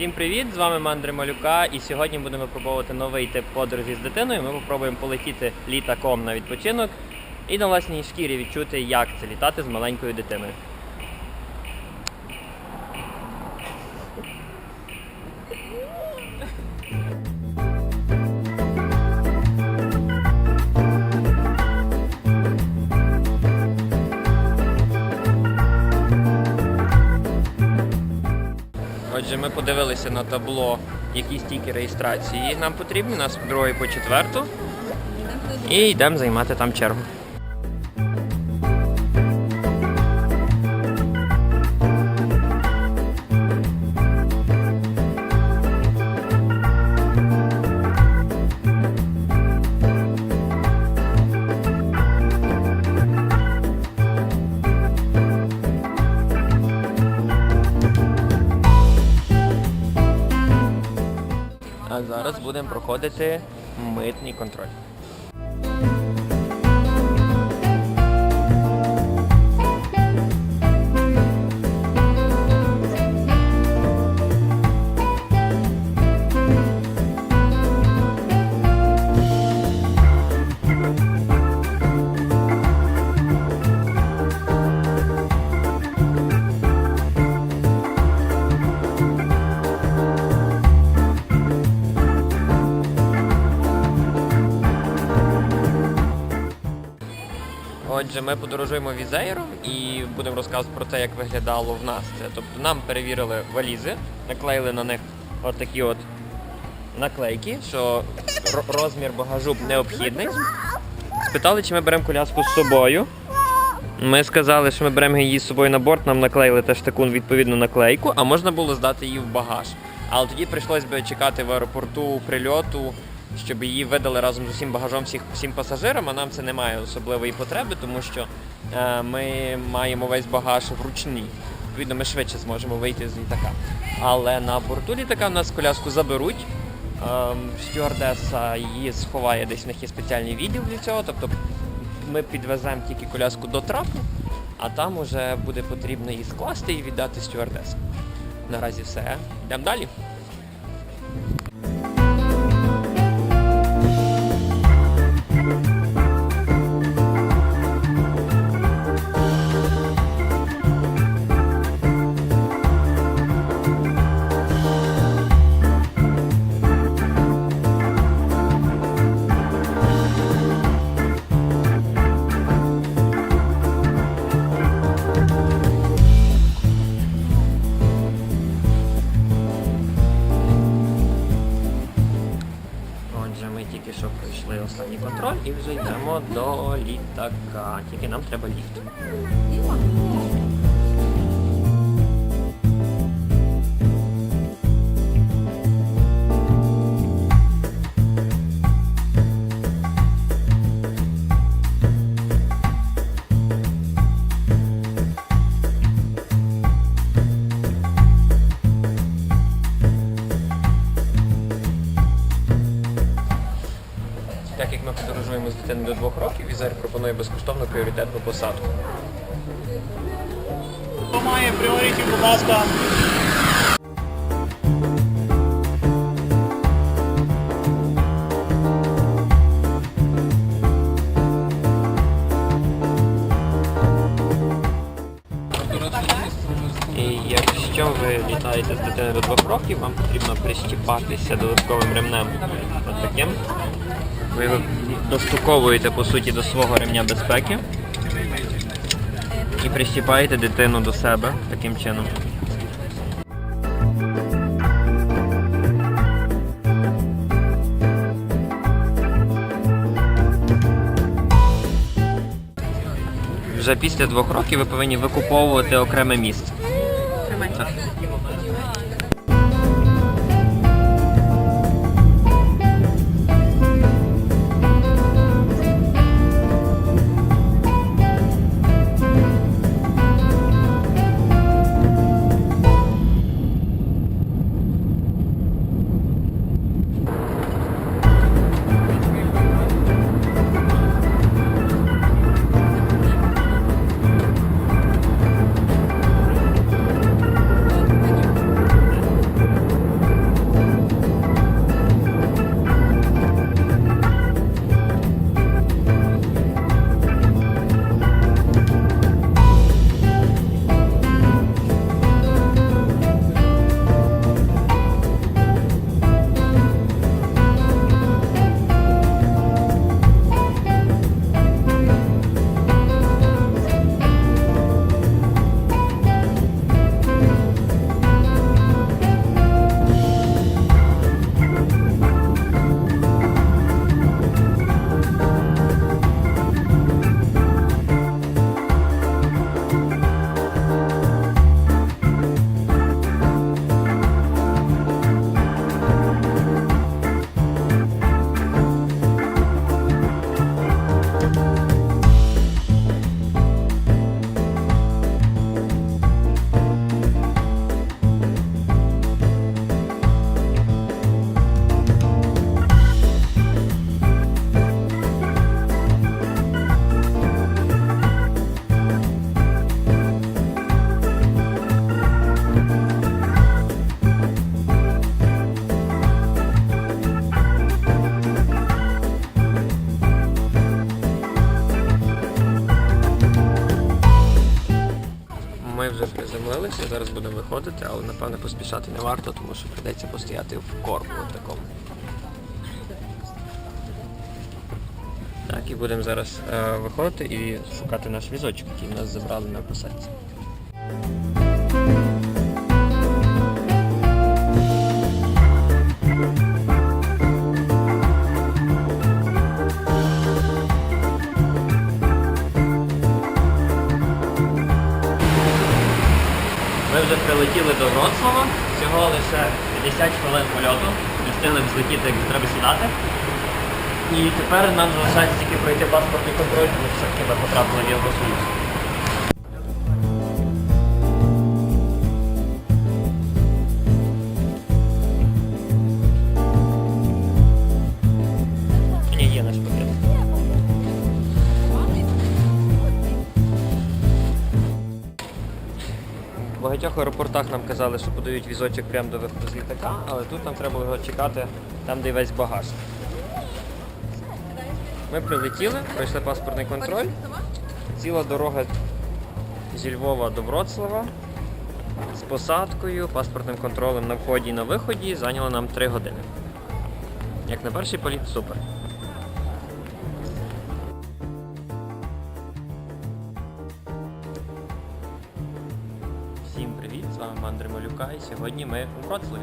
Всім привіт! З вами Мандри Малюка, і сьогодні будемо пробувати новий тип подорожі з дитиною. Ми попробуємо полетіти літаком на відпочинок і на власній шкірі відчути, як це літати з маленькою дитиною. Отже, ми подивилися на табло, які стільки реєстрації нам потрібні, нас з другої по четверту. І йдемо займати там чергу. Зараз будемо проходити митний контроль. Отже, ми подорожуємо візеєром і будемо розказувати про те, як виглядало в нас це. Тобто нам перевірили валізи, наклеїли на них отакі от наклейки, що розмір багажу необхідний. Спитали, чи ми беремо коляску з собою. Ми сказали, що ми беремо її з собою на борт, нам наклеїли теж таку відповідну наклейку, а можна було здати її в багаж. Але тоді прийшлось би чекати в аеропорту прильоту, щоб її видали разом з усім багажом всіх, всім пасажирам, а нам це не має особливої потреби, тому що е, ми маємо весь багаж вручний. Відповідно, ми швидше зможемо вийти з літака. Але на борту літака нас коляску заберуть. Ем, стюардеса її сховає десь в них є спеціальний відділ для цього. Тобто ми підвеземо тільки коляску до трапу, а там уже буде потрібно її скласти і віддати стюардесу. Наразі все. Йдемо далі. Останній контроль і вже йдемо до літака. Тільки нам треба ліфт. Так як ми подорожуємо з дитиною до двох років, візер пропонує безкоштовну пріоритетну посадку. Хто має пріоритет, будь ласка. Якщо ви літаєте з дитиною до двох років, вам потрібно прищіпатися додатковим ремнем. Таким. Ви його достуковуєте по суті до свого ремня безпеки і прищіпаєте дитину до себе таким чином. Вже після двох років ви повинні викуповувати окреме місце. Так. Вже зараз будемо виходити, але напевно поспішати не варто, тому що прийдеться постояти в корпу такому. Так, і будемо зараз е, виходити і шукати наш візочок, який нас забрали на посадці. Вже прилетіли до Вроцлава, всього лише 50 хвилин польоту, не встигли взлетіти, як треба сідати. І тепер нам залишається тільки пройти паспортний контроль, тому що ми потрапили в Євросоюз. Багатьох аеропортах нам казали, що подають візочок прямо до виходу з літака, але тут нам треба його чекати там, де весь багаж. Ми прилетіли, пройшли паспортний контроль. Ціла дорога зі Львова до Вроцлава з посадкою, паспортним контролем на вході і на виході зайняло нам 3 години. Як на перший політ, супер. Всім привіт! З вами Андрій Малюка і сьогодні ми у Вроцлаві.